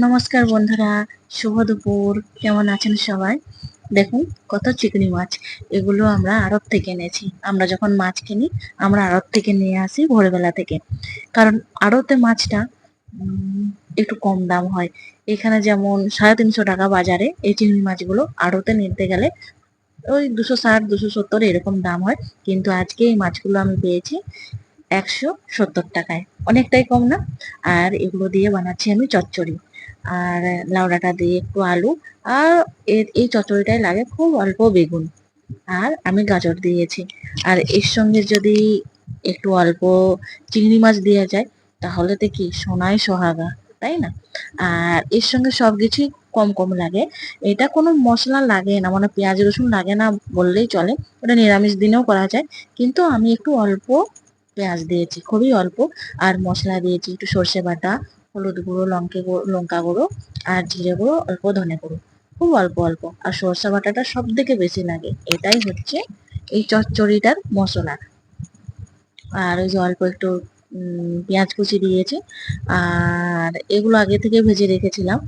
নমস্কার বন্ধুরা, শুভ দুপুর, কেমন আছেন সবাই? দেখুন, কত চিকনি মাছ, এগুলো আমরা আড়ত থেকে এনেছি। আমরা যখন মাছ কিনি, আমরা আড়ত থেকে নিয়ে আসি ভোরবেলা থেকে। কারণ আড়তে মাছটা একটু কম দাম হয়। এখানে যেমন সাড়ে তিনশো টাকা বাজারে, এই চিংড়ি মাছগুলো আড়তে নিতে গেলে ওই দুশো ষাট, দুশো সত্তর এরকম দাম হয়। কিন্তু আজকে এই মাছগুলো আমি পেয়েছি একশো সত্তর টাকায়। অনেকটাই কম না? আর এগুলো দিয়ে বানাচ্ছি আমি চচ্চড়ি। আর লাউডাটা দিয়ে একটু আলু আর এর এই চচ্চড়িটাই লাগে খুব অল্প বেগুন। আর আমি গাজর দিয়েছি। আর এর সঙ্গে যদি একটু অল্প চিংড়ি মাছ দেওয়া যায়, তাহলে তো কি সোনায় সোহাগা, তাই না? আর এর সঙ্গে সবকিছুই কম কম লাগে। এটা কোনো মশলা লাগে না মানে পেঁয়াজ রসুন লাগে না বললেই চলে। ওটা নিরামিষ দিনেও করা যায়। কিন্তু আমি একটু অল্প পেঁয়াজ দিয়েছি, খুবই অল্প। আর মশলা দিয়েছি একটু সর্ষে বাটা হলুদ গুঁড়ো, লঙ্কা গুঁড়ো লঙ্কা গুঁড়ো আর জিরে গুঁড়ো, অল্প ধনে গুঁড়ো। খুব অল্প অল্প। আর সর্ষে বাটাটা সব থেকে বেশি লাগে। এটাই হচ্ছে এই চচ্চড়িটার মশলা। আর ওই যে অল্প একটু পেঁয়াজ কুচি দিয়েছি। আর এগুলো আগে থেকে ভেজে রেখেছিলাম।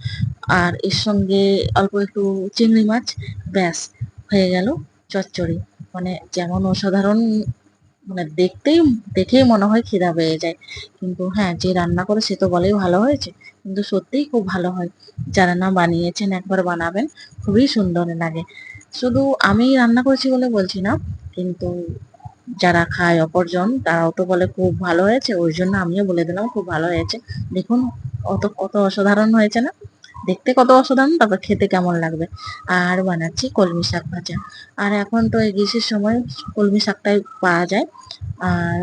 আর এর সঙ্গে অল্প একটু চিংড়ি মাছ, ব্যাস, হয়ে গেল চচ্চড়ি। মানে যেমন অসাধারণ মানে দেখতেই, দেখেই মনে হয় খিদা পেয়ে যায়। কিন্তু হ্যাঁ যে রান্না করে সে তো বলেই ভালো হয়েছে। কিন্তু সত্যিই খুব ভালো হয়। যারা না বানিয়েছেন, একবার বানাবেন, খুবই সুন্দর লাগে। শুধু আমি রান্না করেছি বলে বলছি না, কিন্তু যারা খায় অপরজন, তারাও তো বলে খুব ভালো হয়েছে। ওই জন্য আমিও বলে দিলাম, খুব ভালো হয়েছে। দেখুন, অত কত অসাধারণ হয়েছে না? দেখতে কত অসাধারণ, তারপর খেতে কেমন লাগবে? আর বানাচ্ছি কলমি শাক ভাজা। আর এখন তো এই গ্রীষ্মের সময় কলমি শাকটাই পাওয়া যায়। আর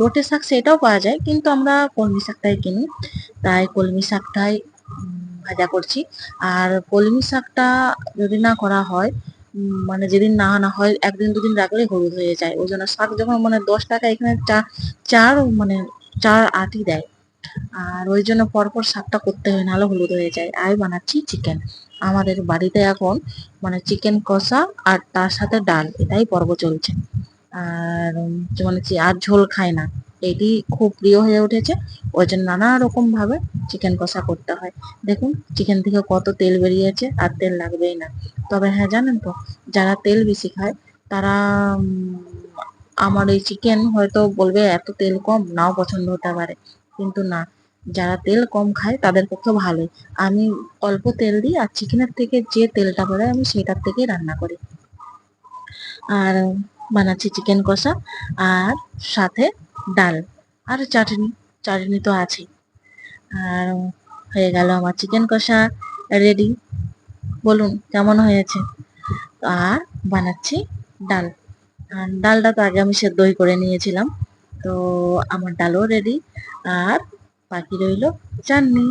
লোটে শাক সেটাও পাওয়া যায়, কিন্তু আমরা কলমি শাকটাই কিনি। তাই কলমি শাকটাই ভাজা করছি। আর কলমি শাকটা যদি না করা হয় মানে যেদিন না আনা হয়, একদিন দুদিন রাখলে হলুদ হয়ে যায়। ওই জন্য শাক যখন মানে দশ টাকা এখানে চা, চার মানে চার আটি দেয়। আর ওই জন্য পরপর শাকটা করতে হয়, নাহলে হলুদ হয়ে যায়। আর বানাচ্ছি চিকেন আমাদের বাড়িতে এখন মানে চিকেন কষা আর তার সাথে ডাল, এটাই পর্ব চলছে। আর মানে আর ঝোল খায় না। এটি খুব প্রিয় হয়ে উঠেছে। ওই জন্য নানা রকম ভাবে চিকেন কষা করতে হয়। দেখুন চিকেন থেকে কত তেল বেরিয়েছে আর তেল লাগবেই না। তবে হ্যাঁ জানেন তো, যারা তেল বেশি খায়, তারা আমার এই চিকেন হয়তো বলবে, এত তেল কম, নাও পছন্দ হতে পারে। কিন্তু না। যারা তেল কম খায় তাদের পক্ষে ভালোই। আমি অল্প তেল দিই আর চিকেনের থেকে যে তেলটা বেরোয় আমি সেটার থেকেই রান্না করি। আর বানাচ্ছি চিকেন কষা আর সাথে ডাল আর চাটনি। চাটনি তো আছেই। আর হয়ে গেল আমার চিকেন কষা রেডি বলুন কেমন হয়েছে? আর বানাচ্ছি ডাল। আর ডালটা তো আগে আমি সেদ্ধই করে নিয়েছিলাম। তো আমার ডালও রেডি আর বাকি রইল চাটনি।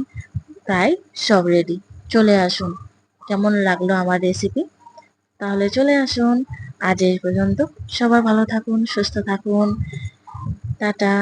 তাই সব রেডি চলে আসুন। কেমন লাগল আমার রেসিপি তাহলে চলে আসুন। আজ এই পর্যন্ত। সবাই ভালো থাকুন, সুস্থ থাকুন। টাটা।